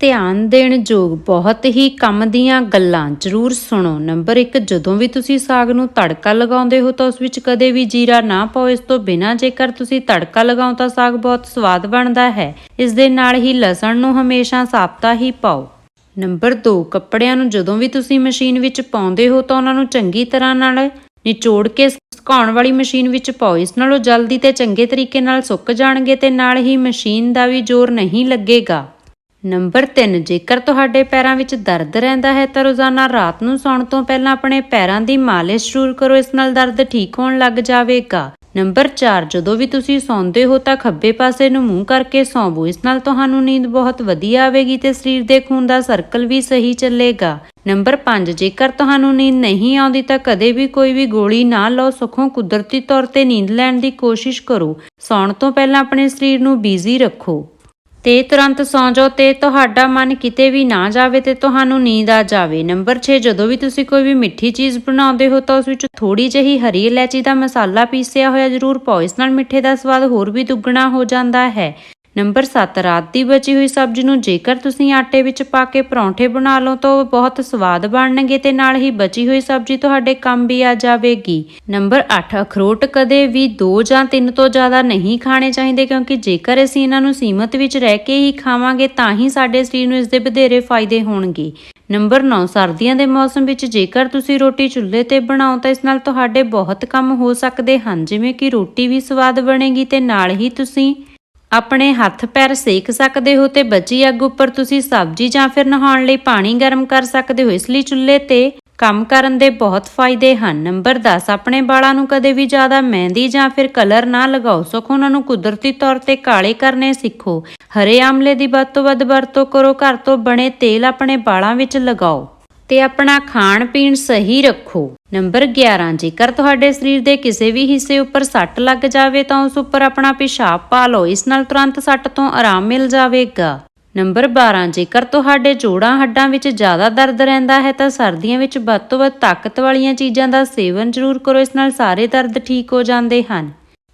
ਧਿਆਨ ਦੇਣ ਯੋਗ ਬਹੁਤ ਹੀ ਕੰਮ ਦੀਆਂ ਗੱਲਾਂ ਜ਼ਰੂਰ ਸੁਣੋ। ਨੰਬਰ 1 ਜਦੋਂ ਵੀ ਤੁਸੀਂ ਸਾਗ ਨੂੰ ਤੜਕਾ ਲਗਾਉਂਦੇ ਹੋ ਤਾਂ ਉਸ ਵਿੱਚ ਕਦੇ ਵੀ ਜੀਰਾ ਨਾ ਪਾਓ। ਇਸ ਤੋਂ ਬਿਨਾਂ ਜੇਕਰ ਤੁਸੀਂ ਤੜਕਾ ਲਗਾਓ ਤਾਂ ਸਾਗ ਬਹੁਤ ਸਵਾਦ ਬਣਦਾ ਹੈ। ਇਸ ਦੇ ਨਾਲ ਹੀ ਲਸਣ ਨੂੰ ਹਮੇਸ਼ਾ ਸਾਬਤਾ ਹੀ ਪਾਓ। ਨੰਬਰ 2 ਕੱਪੜਿਆਂ ਨੂੰ ਜਦੋਂ ਵੀ ਤੁਸੀਂ ਮਸ਼ੀਨ ਵਿੱਚ ਪਾਉਂਦੇ ਹੋ ਤਾਂ ਉਹਨਾਂ ਨੂੰ ਚੰਗੀ ਤਰ੍ਹਾਂ ਨਾਲ ਨਿਚੋੜ ਕੇ ਸੁਕਾਉਣ ਵਾਲੀ ਮਸ਼ੀਨ ਵਿੱਚ ਪਾਓ। ਇਸ ਨਾਲ ਉਹ ਜਲਦੀ ਤੇ ਚੰਗੇ ਤਰੀਕੇ ਨਾਲ ਸੁੱਕ ਜਾਣਗੇ ਤੇ ਨਾਲ ਹੀ ਮਸ਼ੀਨ ਦਾ ਵੀ ਜ਼ੋਰ ਨਹੀਂ ਲੱਗੇਗਾ। ਨੰਬਰ 3 ਜੇਕਰ ਤੁਹਾਡੇ ਪੈਰਾਂ ਵਿੱਚ ਦਰਦ ਰਹਿੰਦਾ ਹੈ ਤਾਂ ਰੋਜ਼ਾਨਾ ਰਾਤ ਨੂੰ ਸੌਣ ਤੋਂ ਪਹਿਲਾਂ ਆਪਣੇ ਪੈਰਾਂ ਦੀ ਮਾਲਿਸ਼ ਜ਼ਰੂਰ ਕਰੋ, ਇਸ ਨਾਲ ਦਰਦ ਠੀਕ ਹੋਣ ਲੱਗ ਜਾਵੇਗਾ। ਨੰਬਰ 4 ਜਦੋਂ ਵੀ ਤੁਸੀਂ ਸੌਂਦੇ ਹੋ ਤਾਂ ਖੱਬੇ ਪਾਸੇ ਨੂੰ ਮੂੰਹ ਕਰਕੇ ਸੌਂਵੋ, ਇਸ ਨਾਲ ਤੁਹਾਨੂੰ ਨੀਂਦ ਬਹੁਤ ਵਧੀਆ ਆਵੇਗੀ ਤੇ ਸਰੀਰ ਦੇ ਖੂਨ ਦਾ ਸਰਕਲ ਵੀ ਸਹੀ ਚੱਲੇਗਾ। ਨੰਬਰ 5 ਜੇਕਰ ਤੁਹਾਨੂੰ ਨੀਂਦ ਨਹੀਂ ਆਉਂਦੀ ਤਾਂ ਕਦੇ ਵੀ ਕੋਈ ਵੀ ਗੋਲੀ ਨਾ ਲਓ, ਸੁਖੋਂ ਕੁਦਰਤੀ ਤੌਰ ਤੇ ਨੀਂਦ ਲੈਣ ਦੀ ਕੋਸ਼ਿਸ਼ ਕਰੋ। ਸੌਣ ਤੋਂ ਪਹਿਲਾਂ ਆਪਣੇ ਸਰੀਰ ਨੂੰ ਬਿਜ਼ੀ ਰੱਖੋ। ਤੇ ਤੁਰੰਤ ਸੌਂ ਜਾਓ ਤੇ ਤੁਹਾਡਾ ਮਨ ਕਿਤੇ ਵੀ ਨਾ ਜਾਵੇ ਤੇ ਤੁਹਾਨੂੰ ਨੀਂਦ ਆ ਜਾਵੇ। ਨੰਬਰ 6 ਜਦੋਂ ਵੀ ਤੁਸੀਂ ਕੋਈ ਵੀ ਮਿੱਠੀ ਚੀਜ਼ ਬਣਾਉਂਦੇ ਹੋ ਤਾਂ ਉਸ ਵਿੱਚ ਥੋੜੀ ਜਿਹੀ ਹਰੀ ਇਲਾਇਚੀ ਦਾ ਮਸਾਲਾ ਪੀਸਿਆ ਹੋਇਆ ਜ਼ਰੂਰ ਪਾਓ। ਇਸ ਨਾਲ ਮਿੱਠੇ ਦਾ ਸਵਾਦ ਹੋਰ ਵੀ ਦੁੱਗਣਾ ਹੋ ਜਾਂਦਾ ਹੈ। ਨੰਬਰ 7 ਰਾਤ ਦੀ ਬਚੀ ਹੋਈ ਸਬਜ਼ੀ ਨੂੰ ਜੇਕਰ ਤੁਸੀਂ ਆਟੇ ਵਿੱਚ ਪਾ ਕੇ ਪਰੌਂਠੇ ਬਣਾ ਲਓ, ਤਾਂ ਉਹ ਬਹੁਤ ਸਵਾਦ ਬਣਨਗੇ ਤੇ ਨਾਲ ਹੀ ਬਚੀ ਹੋਈ ਸਬਜ਼ੀ ਤੁਹਾਡੇ ਕੰਮ ਵੀ ਆ ਜਾਵੇਗੀ। ਨੰਬਰ 8 ਅਖਰੋਟ ਕਦੇ ਵੀ 2 ਜਾਂ 3 ਤੋਂ ਜ਼ਿਆਦਾ ਨਹੀਂ ਖਾਣੇ ਚਾਹੀਦੇ, ਕਿਉਂਕਿ ਜੇਕਰ ਅਸੀਂ ਇਹਨਾਂ ਨੂੰ ਸੀਮਤ ਵਿੱਚ ਰਹਿ ਕੇ ਹੀ ਖਾਵਾਂਗੇ, ਤਾਂ ਹੀ ਸਾਡੇ ਸਰੀਰ ਨੂੰ ਇਸ ਦੇ ਵਧੇਰੇ ਫਾਇਦੇ ਹੋਣਗੇ। ਨੰਬਰ 9 ਸਰਦੀਆਂ ਦੇ ਮੌਸਮ ਵਿੱਚ ਜੇਕਰ ਤੁਸੀਂ ਰੋਟੀ ਚੁੱਲ੍ਹੇ ਤੇ ਬਣਾਓ, ਤਾਂ ਇਸ ਨਾਲ ਤੁਹਾਡੇ ਬਹੁਤ ਕੰਮ ਹੋ ਸਕਦੇ ਹਨ, ਜਿਵੇਂ ਕਿ ਰੋਟੀ ਵੀ ਸਵਾਦ ਬਣੇਗੀ ਤੇ ਨਾਲ ਹੀ ਤੁਸੀਂ ਆਪਣੇ ਹੱਥ ਪੈਰ ਸੇਕ ਸਕਦੇ ਹੋ ਤੇ ਬਚੀ ਅੱਗ ਉੱਪਰ ਤੁਸੀਂ ਸਬਜ਼ੀ ਜਾਂ ਫਿਰ ਨਹਾਉਣ ਲਈ ਪਾਣੀ ਗਰਮ ਕਰ ਸਕਦੇ ਹੋ। ਇਸ ਲਈ ਚੁੱਲ੍ਹੇ ਤੇ ਕੰਮ ਕਰਨ ਦੇ ਬਹੁਤ ਫਾਇਦੇ ਹਨ। ਨੰਬਰ 10 ਆਪਣੇ ਵਾਲਾਂ ਨੂੰ ਕਦੇ ਵੀ ਜ਼ਿਆਦਾ ਮਹਿੰਦੀ ਜਾਂ ਫਿਰ ਕਲਰ ਨਾ ਲਗਾਓ। ਸਗੋਂ ਉਹਨਾਂ ਨੂੰ ਕੁਦਰਤੀ ਤੌਰ ਤੇ ਕਾਲੇ ਕਰਨੇ ਸਿੱਖੋ। ਹਰੇ ਆਮਲੇ ਦੀ ਵੱਧ ਤੋਂ ਵੱਧ ਵਰਤੋਂ ਕਰੋ। ਘਰ ਤੋਂ ਬਣੇ ਤੇਲ ਆਪਣੇ ਵਾਲਾਂ ਵਿੱਚ ਲਗਾਓ। ਤੇ ਆਪਣਾ ਖਾਣ ਪੀਣ ਸਹੀ ਰੱਖੋ। ਨੰਬਰ 11 ਜੇਕਰ ਤੁਹਾਡੇ ਸਰੀਰ ਦੇ ਕਿਸੇ ਵੀ ਹਿੱਸੇ ਉੱਪਰ ਸੱਟ ਲੱਗ ਜਾਵੇ ਤਾਂ ਉਸ ਉੱਪਰ ਆਪਣਾ ਪਿਸ਼ਾਬ ਪਾ ਲਓ। ਇਸ ਨਾਲ ਤੁਰੰਤ ਸੱਟ ਤੋਂ ਆਰਾਮ ਮਿਲ ਜਾਵੇਗਾ। ਨੰਬਰ 12 ਜੇਕਰ ਤੁਹਾਡੇ ਜੋੜਾਂ ਹੱਡਾਂ ਵਿੱਚ ਜ਼ਿਆਦਾ ਦਰਦ ਰਹਿੰਦਾ ਹੈ ਤਾਂ ਸਰਦੀਆਂ ਵਿੱਚ ਵੱਧ ਤੋਂ ਵੱਧ ਤਾਕਤ ਵਾਲੀਆਂ ਚੀਜ਼ਾਂ ਦਾ ਸੇਵਨ ਜ਼ਰੂਰ ਕਰੋ। ਇਸ ਨਾਲ ਸਾਰੇ ਦਰਦ ਠੀਕ ਹੋ ਜਾਂਦੇ ਹਨ।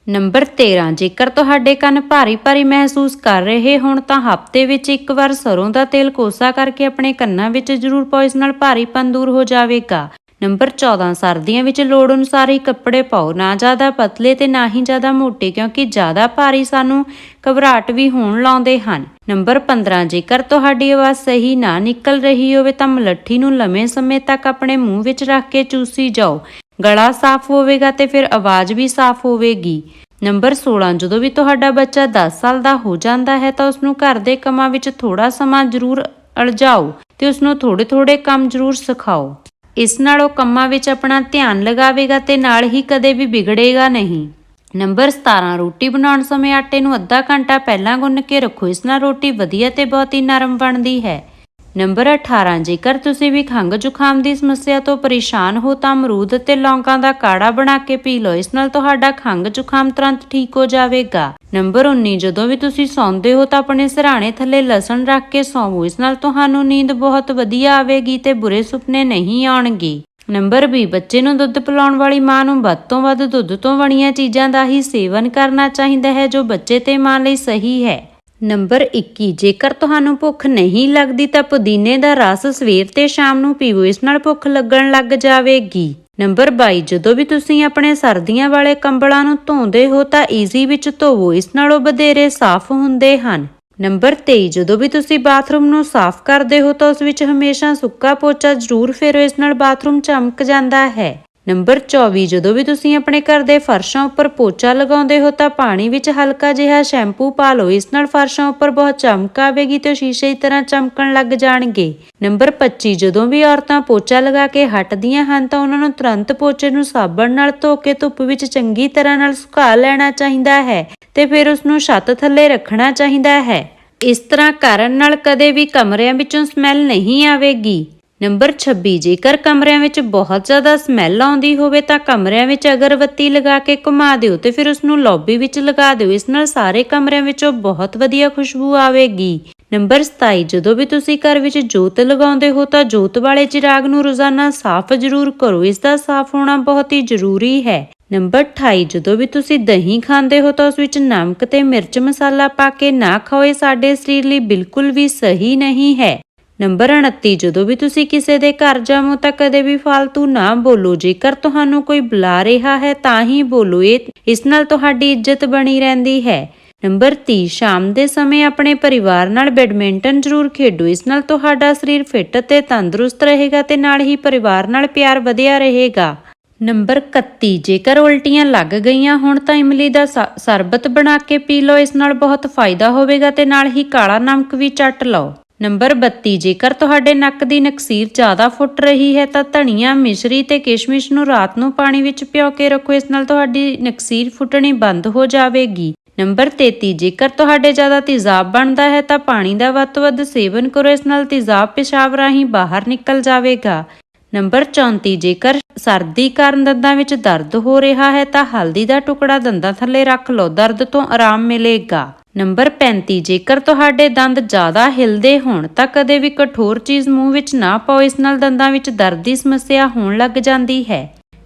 ਨੰਬਰ 13 ਜੇਕਰ ਤੁਹਾਡੇ ਕੰਨ ਭਾਰੀ-ਭਾਰੀ ਮਹਿਸੂਸ ਕਰ ਰਹੇ ਹੋਣ, ਤਾਂ ਹਫ਼ਤੇ ਵਿੱਚ ਇੱਕ ਵਾਰ ਸਰੋਂ ਦਾ ਤੇਲ ਕੋਸਾ ਕਰਕੇ ਆਪਣੇ ਕੰਨਾਂ ਵਿੱਚ ਜ਼ਰੂਰ ਪਾਓ ਇਸ ਨਾਲ ਭਾਰੀਪਨ ਦੂਰ ਹੋ ਜਾਵੇਗਾ। ਨੰਬਰ 14 ਸਰਦੀਆਂ ਵਿੱਚ ਲੋੜ ਅਨੁਸਾਰ ਹੀ ਕੱਪੜੇ ਪਾਓ, ਨਾ ਜ਼ਿਆਦਾ ਪਤਲੇ ਤੇ ਨਾ ਹੀ ਜ਼ਿਆਦਾ ਮੋਟੇ, ਕਿਉਂਕਿ ਜ਼ਿਆਦਾ ਭਾਰੀ ਸਾਨੂੰ ਘਬਰਾਹਟ ਵੀ ਹੋਣ ਲਾਉਂਦੇ ਹਨ। ਨੰਬਰ 15 ਜੇਕਰ ਤੁਹਾਡੀ ਆਵਾਜ਼ ਸਹੀ ਨਾ ਨਿਕਲ ਰਹੀ ਹੋਵੇ, ਤਾਂ ਮਲੱਠੀ ਨੂੰ ਲੰਮੇ ਸਮੇਂ ਤੱਕ ਆਪਣੇ ਮੂੰਹ ਵਿੱਚ ਰੱਖ ਕੇ ਚੂਸੀ ਜਾਓ। ਗਲਾ ਸਾਫ਼ ਹੋਵੇਗਾ ਤੇ ਫਿਰ ਆਵਾਜ਼ ਵੀ ਸਾਫ਼ ਹੋਵੇਗੀ। ਨੰਬਰ 16 ਜਦੋਂ ਵੀ ਤੁਹਾਡਾ ਬੱਚਾ 10 ਸਾਲ ਦਾ ਹੋ ਜਾਂਦਾ ਹੈ ਤਾਂ ਉਸ ਨੂੰ ਘਰ ਦੇ ਕੰਮਾਂ ਵਿੱਚ ਥੋੜਾ ਸਮਾਂ ਜ਼ਰੂਰ ਅਲਝਾਓ ਤੇ ਉਸ ਨੂੰ ਥੋੜੇ-ਥੋੜੇ ਕੰਮ ਜ਼ਰੂਰ ਸਿਖਾਓ। ਇਸ ਨਾਲ ਉਹ ਕੰਮਾਂ ਵਿੱਚ ਆਪਣਾ ਧਿਆਨ ਲਗਾਵੇਗਾ ਤੇ ਨਾਲ ਹੀ ਕਦੇ ਵੀ ਵਿਗੜੇਗਾ ਨਹੀਂ। ਨੰਬਰ 17 ਰੋਟੀ ਬਣਾਉਣ ਸਮੇਂ ਆਟੇ ਨੂੰ ਅੱਧਾ ਘੰਟਾ ਪਹਿਲਾਂ ਗੁੰਨ ਕੇ ਰੱਖੋ। ਇਸ ਨਾਲ ਰੋਟੀ ਵਧੀਆ ਤੇ ਬਹੁਤ ਹੀ ਨਰਮ ਬਣਦੀ ਹੈ। ਨੰਬਰ 18 ਜੇਕਰ ਤੁਸੀਂ ਵੀ ਖੰਘ ਜ਼ੁਕਾਮ ਦੀ ਸਮੱਸਿਆ ਤੋਂ ਪਰੇਸ਼ਾਨ ਹੋ ਤਾਂ ਅਮਰੂਦ ਅਤੇ ਲੌਂਗਾਂ ਦਾ ਕਾੜਾ ਬਣਾ ਕੇ ਪੀ ਲਓ। ਇਸ ਨਾਲ ਤੁਹਾਡਾ ਖੰਘ ਜ਼ੁਕਾਮ ਤੁਰੰਤ ਠੀਕ ਹੋ ਜਾਵੇਗਾ। ਨੰਬਰ 19 ਜਦੋਂ ਵੀ ਤੁਸੀਂ ਸੌਂਦੇ ਹੋ ਤਾਂ ਆਪਣੇ ਸਿਰਹਾਣੇ ਥੱਲੇ ਲਸਣ ਰੱਖ ਕੇ ਸੌਵੋ। ਇਸ ਨਾਲ ਤੁਹਾਨੂੰ ਨੀਂਦ ਬਹੁਤ ਵਧੀਆ ਆਵੇਗੀ ਤੇ ਬੁਰੇ ਸੁਪਨੇ ਨਹੀਂ ਆਉਣਗੇ। ਨੰਬਰ 20 ਬੱਚੇ ਨੂੰ ਦੁੱਧ ਪਿਲਾਉਣ ਵਾਲੀ ਮਾਂ ਨੂੰ ਵੱਧ ਤੋਂ ਵੱਧ ਦੁੱਧ ਤੋਂ ਬਣੀਆਂ ਚੀਜ਼ਾਂ ਦਾ ਹੀ ਸੇਵਨ ਕਰਨਾ ਚਾਹੀਦਾ ਹੈ ਜੋ ਬੱਚੇ ਤੇ ਮਾਂ ਲਈ ਸਹੀ ਹੈ। ਨੰਬਰ 21 ਜੇਕਰ ਤੁਹਾਨੂੰ ਭੁੱਖ ਨਹੀਂ ਲੱਗਦੀ ਤਾਂ ਪੁਦੀਨੇ ਦਾ ਰਸ ਸਵੇਰ ਤੇ ਸ਼ਾਮ ਨੂੰ ਪੀਵੋ, ਇਸ ਨਾਲ ਭੁੱਖ ਲੱਗਣ ਲੱਗ ਜਾਵੇਗੀ। ਨੰਬਰ 22 ਜਦੋਂ ਵੀ ਤੁਸੀਂ ਆਪਣੇ ਸਰਦੀਆਂ ਵਾਲੇ ਕੰਬਲਾਂ ਨੂੰ ਧੋਂਦੇ ਹੋ ਤਾਂ ਈਜ਼ੀ ਵਿੱਚ ਧੋਵੋ, ਇਸ ਨਾਲ ਉਹ ਵਧੇਰੇ ਸਾਫ਼ ਹੁੰਦੇ ਹਨ। ਨੰਬਰ 23 ਜਦੋਂ ਵੀ ਤੁਸੀਂ ਬਾਥਰੂਮ ਨੂੰ ਸਾਫ਼ ਕਰਦੇ ਹੋ ਤਾਂ ਉਸ ਵਿੱਚ ਹਮੇਸ਼ਾ ਸੁੱਕਾ ਪੋਚਾ ਜ਼ਰੂਰ ਫੇਰੋ, ਇਸ ਨਾਲ ਬਾਥਰੂਮ ਚਮਕ ਜਾਂਦਾ ਹੈ। ਨੰਬਰ 24 ਜਦੋਂ ਵੀ ਤੁਸੀਂ ਆਪਣੇ ਘਰ ਦੇ ਫਰਸ਼ਾਂ ਉੱਪਰ ਪੋਚਾ ਲਗਾਉਂਦੇ ਹੋ ਤਾਂ ਪਾਣੀ ਵਿੱਚ ਹਲਕਾ ਜਿਹਾ ਸ਼ੈਂਪੂ ਪਾ ਲਓ। ਇਸ ਨਾਲ ਫਰਸ਼ਾਂ ਉੱਪਰ ਬਹੁਤ ਚਮਕ ਆਵੇਗੀ ਤੇ ਸ਼ੀਸ਼ੇ ਦੀ ਤਰ੍ਹਾਂ ਚਮਕਣ ਲੱਗ ਜਾਣਗੇ। ਨੰਬਰ 25 ਜਦੋਂ ਵੀ ਔਰਤਾਂ ਪੋਚਾ ਲਗਾ ਕੇ ਹਟਦੀਆਂ ਹਨ ਤਾਂ ਉਹਨਾਂ ਨੂੰ ਤੁਰੰਤ ਪੋਚੇ ਨੂੰ ਸਾਬਣ ਨਾਲ ਧੋ ਕੇ ਧੁੱਪ ਵਿੱਚ ਚੰਗੀ ਤਰ੍ਹਾਂ ਨਾਲ ਸੁਕਾ ਲੈਣਾ ਚਾਹੀਦਾ ਹੈ ਤੇ ਫਿਰ ਉਸ ਨੂੰ ਛੱਤ ਥੱਲੇ ਰੱਖਣਾ ਚਾਹੀਦਾ ਹੈ। ਇਸ ਤਰ੍ਹਾਂ ਕਰਨ ਨਾਲ ਕਦੇ ਵੀ ਕਮਰਿਆਂ ਵਿੱਚੋਂ ਸਮੈਲ ਨਹੀਂ ਆਵੇਗੀ। ਨੰਬਰ 26 ਜੇਕਰ ਕਮਰਿਆਂ ਵਿੱਚ ਬਹੁਤ ਜ਼ਿਆਦਾ ਸਮੈਲ ਆਉਂਦੀ ਹੋਵੇ ਤਾਂ ਕਮਰਿਆਂ ਵਿੱਚ ਅਗਰਬੱਤੀ ਲਗਾ ਕੇ ਘੁਮਾ ਦਿਓ ਤੇ ਫਿਰ ਉਸ ਨੂੰ ਲੌਬੀ ਵਿੱਚ ਲਗਾ ਦਿਓ। ਇਸ ਨਾਲ ਸਾਰੇ ਕਮਰਿਆਂ ਵਿੱਚੋਂ ਬਹੁਤ ਵਧੀਆ ਖੁਸ਼ਬੂ ਆਵੇਗੀ। ਨੰਬਰ 27 ਜਦੋਂ ਵੀ ਤੁਸੀਂ ਘਰ ਵਿੱਚ ਜੋਤ ਲਗਾਉਂਦੇ ਹੋ ਤਾਂ ਜੋਤ ਵਾਲੇ ਚਿਰਾਗ ਨੂੰ ਰੋਜ਼ਾਨਾ ਸਾਫ਼ ਜ਼ਰੂਰ ਕਰੋ। ਇਸ ਦਾ ਸਾਫ਼ ਹੋਣਾ ਬਹੁਤ ਹੀ ਜ਼ਰੂਰੀ ਹੈ। ਨੰਬਰ 28 ਜਦੋਂ ਵੀ ਤੁਸੀਂ ਦਹੀਂ ਖਾਂਦੇ ਹੋ ਤਾਂ ਉਸ ਵਿੱਚ ਨਮਕ ਤੇ ਮਿਰਚ ਮਸਾਲਾ ਪਾ ਕੇ ਨਾ ਖਾਓ। ਇਹ ਸਾਡੇ ਸਰੀਰ ਲਈ ਬਿਲਕੁਲ ਵੀ ਸਹੀ ਨਹੀਂ ਹੈ। ਨੰਬਰ 29 ਜਦੋਂ ਵੀ ਤੁਸੀਂ ਕਿਸੇ ਦੇ ਘਰ ਜਾਵੋ ਤਾਂ ਕਦੇ ਵੀ ਫालतू ਨਾ ਬੋਲੋ। ਜੇਕਰ ਤੁਹਾਨੂੰ ਕੋਈ ਬੁਲਾ ਰਿਹਾ ਹੈ ਤਾਂ ਹੀ ਬੋਲੋ। ਇਹ, ਇਸ ਨਾਲ ਤੁਹਾਡੀ ਇੱਜ਼ਤ ਬਣੀ ਰਹਿੰਦੀ ਹੈ। ਨੰਬਰ 30 ਸ਼ਾਮ ਦੇ ਸਮੇਂ ਆਪਣੇ ਪਰਿਵਾਰ ਨਾਲ ਬੈਡਮਿੰਟਨ ਜ਼ਰੂਰ ਖੇਡੋ। ਇਸ ਨਾਲ ਤੁਹਾਡਾ ਸਰੀਰ ਫਿੱਟ ਅਤੇ ਤੰਦਰੁਸਤ ਰਹੇਗਾ ਤੇ ਨਾਲ ਹੀ ਪਰਿਵਾਰ ਨਾਲ ਪਿਆਰ ਵਧਿਆ ਰਹੇਗਾ। ਨੰਬਰ 31 ਜੇਕਰ ਉਲਟੀਆਂ ਲੱਗ ਗਈਆਂ ਹੋਣ ਤਾਂ ਇਮਲੀ ਦਾ ਸ- ਸਰਬਤ ਬਣਾ ਕੇ ਪੀ ਲਓ। ਇਸ ਨਾਲ ਬਹੁਤ ਫਾਇਦਾ ਹੋਵੇਗਾ ਤੇ ਨਾਲ ਹੀ ਕਾਲਾ ਨਮਕ ਵੀ ਚੱਟ ਲਓ। ਨੰਬਰ 32 ਜੇਕਰ ਤੁਹਾਡੇ ਨੱਕ ਦੀ ਨਕਸੀਰ ਜ਼ਿਆਦਾ ਫੁੱਟ ਰਹੀ ਹੈ ਤਾਂ ਧਨੀਆ, ਮਿਸ਼ਰੀ ਤੇ ਕਿਸ਼ਮਿਸ਼ ਨੂੰ ਰਾਤ ਨੂੰ ਪਾਣੀ ਵਿੱਚ ਭਿਓ ਕੇ ਰੱਖੋ। ਇਸ ਨਾਲ ਤੁਹਾਡੀ ਨਕਸੀਰ ਫੁੱਟਣੀ ਬੰਦ ਹੋ ਜਾਵੇਗੀ। ਨੰਬਰ 33 ਜੇਕਰ ਤੁਹਾਡੇ ਜ਼ਿਆਦਾ ਤੇਜ਼ਾਬ ਬਣਦਾ ਹੈ ਤਾਂ ਪਾਣੀ ਦਾ ਵੱਧ ਤੋਂ ਵੱਧ ਸੇਵਨ ਕਰੋ। ਇਸ ਨਾਲ ਤੇਜ਼ਾਬ ਪਿਸ਼ਾਬ ਰਾਹੀਂ ਬਾਹਰ ਨਿਕਲ ਜਾਵੇਗਾ। ਨੰਬਰ 34 ਜੇਕਰ ਸਰਦੀ ਕਾਰਨ ਦੰਦਾਂ ਵਿੱਚ ਦਰਦ ਹੋ ਰਿਹਾ ਹੈ ਤਾਂ ਹਲਦੀ ਦਾ ਟੁਕੜਾ ਦੰਦਾਂ ਥੱਲੇ ਰੱਖ ਲਓ। ਦਰਦ ਤੋਂ ਆਰਾਮ ਮਿਲੇਗਾ। ਨੰਬਰ 35 ਜੇਕਰ ਤੁਹਾਡੇ ਦੰਦ ਜ਼ਿਆਦਾ ਹਿਲਦੇ ਹੋਣ ਤਾਂ ਕਦੇ ਵੀ ਕਠੋਰ ਚੀਜ਼ ਮੂੰਹ ਵਿੱਚ ਨਾ ਪਾਓ, ਇਸ ਨਾਲ ਦੰਦਾਂ ਵਿੱਚ ਦਰਦ ਦੀ ਸਮੱਸਿਆ ਹੋਣ ਲੱਗ ਜਾਂਦੀ ਹੈ।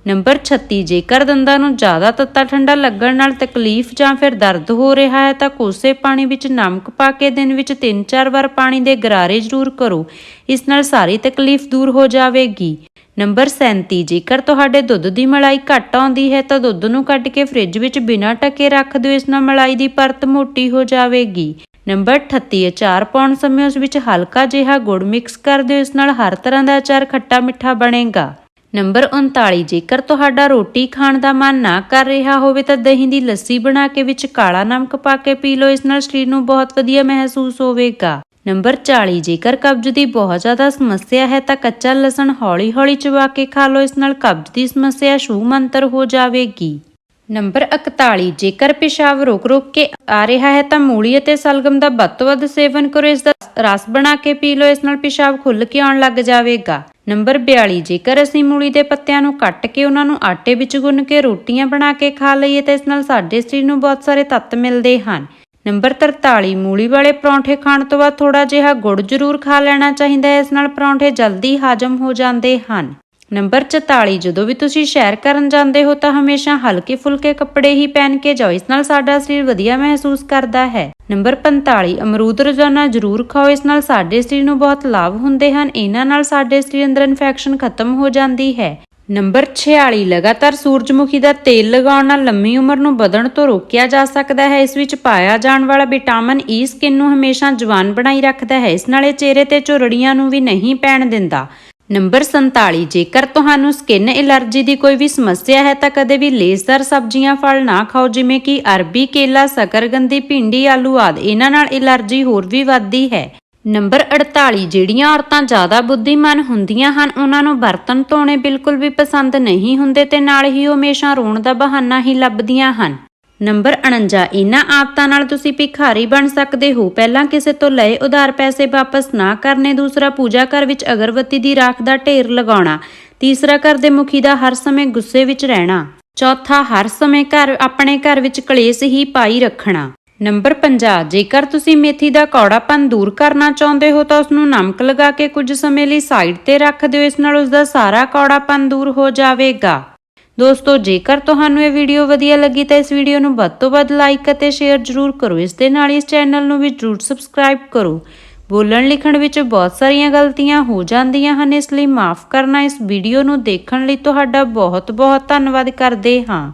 ਨੰਬਰ 36 ਜੇਕਰ ਦੰਦਾਂ ਨੂੰ ਜ਼ਿਆਦਾ ਤੱਤਾ ਠੰਡਾ ਲੱਗਣ ਨਾਲ ਤਕਲੀਫ ਜਾਂ ਫਿਰ ਦਰਦ ਹੋ ਰਿਹਾ ਹੈ ਤਾਂ ਕੋਸੇ ਪਾਣੀ ਵਿੱਚ ਨਮਕ ਪਾ ਕੇ ਦਿਨ ਵਿੱਚ 3-4 ਵਾਰ ਪਾਣੀ ਦੇ ਗਰਾਰੇ ਜ਼ਰੂਰ ਕਰੋ। ਇਸ ਨਾਲ ਸਾਰੀ ਤਕਲੀਫ ਦੂਰ ਹੋ ਜਾਵੇਗੀ। ਨੰਬਰ 37 ਜੇਕਰ ਤੁਹਾਡੇ ਦੁੱਧ ਦੀ ਮਲਾਈ ਘੱਟ ਆਉਂਦੀ ਹੈ ਤਾਂ ਦੁੱਧ ਨੂੰ ਕੱਢ ਕੇ ਫ੍ਰਿਜ ਵਿੱਚ ਬਿਨਾਂ ਢੱਕੇ ਰੱਖ ਦਿਓ, ਇਸ ਨਾਲ ਮਲਾਈ ਦੀ ਪਰਤ ਮੋਟੀ ਹੋ ਜਾਵੇਗੀ। ਨੰਬਰ 38 ਅਚਾਰ ਪਾਉਣ ਸਮੇਂ ਉਸ ਵਿੱਚ ਹਲਕਾ ਜਿਹਾ ਗੁੜ ਮਿਕਸ ਕਰ ਦਿਓ, ਇਸ ਨਾਲ ਹਰ ਤਰ੍ਹਾਂ ਦਾ ਅਚਾਰ ਖੱਟਾ ਮਿੱਠਾ ਬਣੇਗਾ। ਨੰਬਰ 39 ਜੇਕਰ ਤੁਹਾਡਾ ਰੋਟੀ ਖਾਣ ਦਾ ਮਨ ਨਾ ਕਰ ਰਿਹਾ ਹੋਵੇ ਤਾਂ ਦਹੀਂ ਦੀ ਲੱਸੀ ਬਣਾ ਕੇ ਵਿੱਚ ਕਾਲਾ ਨਮਕ ਪਾ ਕੇ ਪੀ ਲਓ, ਇਸ ਨਾਲ ਸਰੀਰ ਨੂੰ ਬਹੁਤ ਵਧੀਆ ਮਹਿਸੂਸ ਹੋਵੇਗਾ। ਨੰਬਰ 40 ਜੇਕਰ ਕਬਜ਼ ਦੀ ਬਹੁਤ ਜ਼ਿਆਦਾ ਸਮੱਸਿਆ ਹੈ ਤਾਂ ਕੱਚਾ ਲਸਣ ਹੌਲੀ-ਹੌਲੀ ਚਬਾ ਕੇ ਖਾ ਲਓ, ਇਸ ਨਾਲ ਕਬਜ਼ ਦੀ ਸਮੱਸਿਆ ਛੂ ਮੰਤਰ ਹੋ ਜਾਵੇਗੀ। ਨੰਬਰ 41 ਜੇਕਰ ਪਿਸ਼ਾਬ ਰੁਕ-ਰੁਕ ਕੇ ਆ ਰਿਹਾ ਹੈ ਤਾਂ ਮੂਲੀ ਅਤੇ ਸਲਗਮ ਦਾ ਵੱਧ ਤੋਂ ਵੱਧ ਸੇਵਨ ਕਰੋ, ਇਸ ਦਾ ਰਸ ਬਣਾ ਕੇ ਪੀ ਲਓ, ਇਸ ਨਾਲ ਪਿਸ਼ਾਬ ਖੁੱਲ ਕੇ ਆਉਣ ਲੱਗ ਜਾਵੇਗਾ। ਨੰਬਰ 42 ਜੇਕਰ ਅਸੀਂ ਮੂਲੀ ਦੇ ਪੱਤਿਆਂ ਨੂੰ ਕੱਟ ਕੇ ਉਹਨਾਂ ਨੂੰ ਆਟੇ ਵਿੱਚ ਗੁੰਨ ਕੇ ਰੋਟੀਆਂ ਬਣਾ ਕੇ ਖਾ ਲਈਏ ਤਾਂ ਇਸ ਨਾਲ ਸਾਡੇ ਸਰੀਰ ਨੂੰ ਬਹੁਤ ਸਾਰੇ ਤੱਤ ਮਿਲਦੇ ਹਨ। ਨੰਬਰ 43 ਮੂਲੀ ਵਾਲੇ ਪਰੌਂਠੇ ਖਾਣ ਤੋਂ ਬਾਅਦ ਥੋੜਾ ਜਿਹਾ ਗੁੜ ਜ਼ਰੂਰ ਖਾ ਲੈਣਾ ਚਾਹੀਦਾ ਹੈ। ਇਸ ਨਾਲ ਪਰੌਂਠੇ ਜਲਦੀ ਹਾਜ਼ਮ ਹੋ ਜਾਂਦੇ ਹਨ। ਨੰਬਰ 44 ਜਦੋਂ ਵੀ ਤੁਸੀਂ ਸੈਰ ਕਰਨ ਜਾਂਦੇ ਹੋ ਤਾਂ ਹਮੇਸ਼ਾ ਹਲਕੇ ਫੁਲਕੇ ਕੱਪੜੇ ਹੀ ਪਹਿਨ ਕੇ ਜਾਓ। ਇਸ ਨਾਲ ਸਾਡਾ ਸਰੀਰ ਵਧੀਆ ਮਹਿਸੂਸ ਕਰਦਾ ਹੈ। ਨੰਬਰ 45 ਅਮਰੂਦ ਰੋਜ਼ਾਨਾ ਜ਼ਰੂਰ ਖਾਓ। ਇਸ ਨਾਲ ਸਾਡੇ ਸਰੀਰ ਨੂੰ ਬਹੁਤ ਲਾਭ ਹੁੰਦੇ ਹਨ। ਇਹਨਾਂ ਨਾਲ ਸਾਡੇ ਸਰੀਰ ਅੰਦਰ ਇਨਫੈਕਸ਼ਨ ਖਤਮ ਹੋ ਜਾਂਦੀ ਹੈ। ਨੰਬਰ 46 ਲਗਾਤਾਰ ਸੂਰਜਮੁਖੀ ਦਾ ਤੇਲ ਲਗਾਉਣ ਨਾਲ ਲੰਮੀ ਉਮਰ ਨੂੰ ਵਧਣ ਤੋਂ ਰੋਕਿਆ ਜਾ ਸਕਦਾ ਹੈ। ਇਸ ਵਿੱਚ ਪਾਇਆ ਜਾਣ ਵਾਲਾ ਵਿਟਾਮਿਨ e ਈ ਸਕਿਨ ਨੂੰ ਹਮੇਸ਼ਾ ਜਵਾਨ ਬਣਾਈ ਰੱਖਦਾ ਹੈ। ਇਸ ਨਾਲ ਇਹ ਚਿਹਰੇ ਤੇ ਝੁਰੜੀਆਂ ਨੂੰ ਵੀ ਨਹੀਂ ਪੈਣ ਦਿੰਦਾ। ਨੰਬਰ 47 ਜੇਕਰ ਤੁਹਾਨੂੰ ਸਕਿਨ ਐਲਰਜੀ ਦੀ ਕੋਈ ਵੀ ਸਮੱਸਿਆ ਹੈ, ਤਾਂ ਕਦੇ ਵੀ ਲੇਸਦਾਰ ਸਬਜ਼ੀਆਂ ਫਲ ਨਾ ਖਾਓ, ਜਿਵੇਂ ਕਿ ਅਰਬੀ, ਕੇਲਾ, ਸਕਰਗੰਦੀ, ਭਿੰਡੀ ਆਲੂ ਆਦਿ ਇਹਨਾਂ ਨਾਲ ਐਲਰਜੀ ਹੋਰ ਵੀ ਵੱਧਦੀ ਹੈ। ਨੰਬਰ 48 ਜਿਹੜੀਆਂ ਔਰਤਾਂ ਜ਼ਿਆਦਾ ਬੁੱਧੀਮਾਨ ਹੁੰਦੀਆਂ ਹਨ, ਉਹਨਾਂ ਨੂੰ ਬਰਤਨ ਧੋਣੇ ਬਿਲਕੁਲ ਵੀ ਪਸੰਦ ਨਹੀਂ ਹੁੰਦੇ ਤੇ ਨਾਲ ਹੀ ਉਹ ਹਮੇਸ਼ਾ ਰੋਣ ਦਾ ਬਹਾਨਾ ਹੀ ਲੱਭਦੀਆਂ ਹਨ। ਨੰਬਰ 49 ਇਹਨਾਂ ਆਦਤਾਂ ਨਾਲ ਤੁਸੀਂ ਭਿਖਾਰੀ ਬਣ ਸਕਦੇ ਹੋ। ਪਹਿਲਾਂ ਕਿਸੇ ਤੋਂ ਲਏ ਉਧਾਰ ਪੈਸੇ ਵਾਪਸ ਨਾ ਕਰਨੇ, ਦੂਸਰਾ ਪੂਜਾ ਘਰ ਵਿੱਚ ਅਗਰਬੱਤੀ ਦੀ ਰਾਖ ਦਾ ਢੇਰ ਲਗਾਉਣਾ, ਤੀਸਰਾ ਘਰ ਦੇ ਮੁਖੀ ਦਾ ਹਰ ਸਮੇਂ ਗੁੱਸੇ ਵਿੱਚ ਰਹਿਣਾ, ਚੌਥਾ ਹਰ ਸਮੇਂ ਘਰ, ਆਪਣੇ ਘਰ ਵਿੱਚ ਕਲੇਸ਼ ਹੀ ਪਾਈ ਰੱਖਣਾ। ਨੰਬਰ 50 ਜੇਕਰ ਤੁਸੀਂ ਮੇਥੀ ਦਾ ਕੌੜਾਪਨ ਦੂਰ ਕਰਨਾ ਚਾਹੁੰਦੇ ਹੋ ਤਾਂ ਉਸ ਨੂੰ ਨਮਕ ਲਗਾ ਕੇ ਕੁਝ ਸਮੇਂ ਲਈ ਸਾਈਡ ਤੇ ਰੱਖ ਦਿਓ, ਇਸ ਨਾਲ ਉਸ ਦਾ ਸਾਰਾ ਕੌੜਾਪਨ ਦੂਰ ਹੋ ਜਾਵੇਗਾ। ਦੋਸਤੋ, ਜੇਕਰ ਤੁਹਾਨੂੰ ਇਹ ਵੀਡੀਓ ਵਧੀਆ ਲੱਗੀ ਤਾਂ ਇਸ ਵੀਡੀਓ ਨੂੰ ਵੱਧ ਤੋਂ ਵੱਧ ਲਾਈਕ ਅਤੇ ਸ਼ੇਅਰ ਜ਼ਰੂਰ ਕਰੋ। ਇਸ ਦੇ ਨਾਲ ਇਸ ਚੈਨਲ ਨੂੰ ਵੀ ਜ਼ਰੂਰ ਸਬਸਕ੍ਰਾਈਬ ਕਰੋ। ਬੋਲਣ ਲਿਖਣ ਵਿੱਚ ਬਹੁਤ ਸਾਰੀਆਂ ਗਲਤੀਆਂ ਹੋ ਜਾਂਦੀਆਂ ਹਨ, ਇਸ ਲਈ ਮਾਫ ਕਰਨਾ ਇਸ ਵੀਡੀਓ ਨੂੰ ਦੇਖਣ ਲਈ ਤੁਹਾਡਾ ਬਹੁਤ ਬਹੁਤ ਧੰਨਵਾਦ ਕਰਦੇ ਹਾਂ।